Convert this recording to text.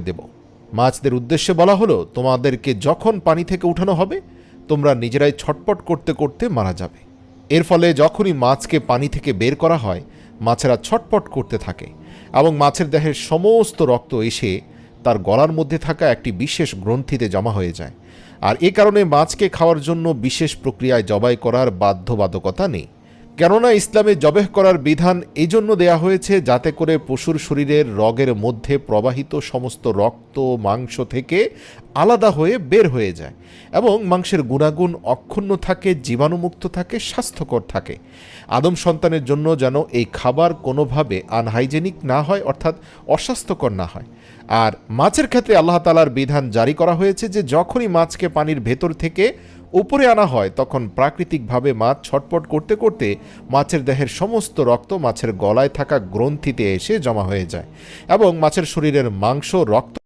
দেব। মাছদের উদ্দেশ্যে বলা হলো, তোমাদেরকে যখন পানি থেকে উঠানো হবে, তোমরা নিজেরাই ছটপট করতে করতে মারা যাবে। এর ফলে যখনই মাছকে পানি থেকে বের করা হয়, মাছেরা ছটপট করতে থাকে এবং মাছের দেহের সমস্ত রক্ত এসে তার গলার মধ্যে থাকা একটি বিশেষ গ্রন্থিতে জমা হয়ে যায়। আর এ কারণে মাছকে খাওয়ার জন্য বিশেষ প্রক্রিয়ায় জবাই করার বাধ্যবাধকতা নেই। কেননা ইসলামে জবেহ করার বিধান এই জন্য দেয়া হয়েছে যাতে করে পশুর শরীরের রগের মধ্যে প্রবাহিত সমস্ত রক্ত মাংস থেকে আলাদা হয়ে বের হয়ে যায় এবং মাংসের গুণাগুণ অক্ষুণ্ণ থাকে, জীবাণুমুক্ত থাকে, স্বাস্থ্যকর থাকে। আদম সন্তানের জন্য যেন এই খাবার কোনোভাবে আনহাইজেনিক না হয়, অর্থাৎ অস্বাস্থ্যকর না হয়। আর মাছের ক্ষেত্রে আল্লাহ তালার বিধান জারি করা হয়েছে যে যখনই মাছকে পানির ভেতর থেকে উপরে আনা হয়, তখন প্রাকৃতিকভাবে মাছ ছটপট করতে করতে মাছের দেহের সমস্ত রক্ত মাছের গলায় থাকা গ্রন্থিতে এসে জমা হয়ে যায় এবং মাছের শরীরের মাংস, রক্ত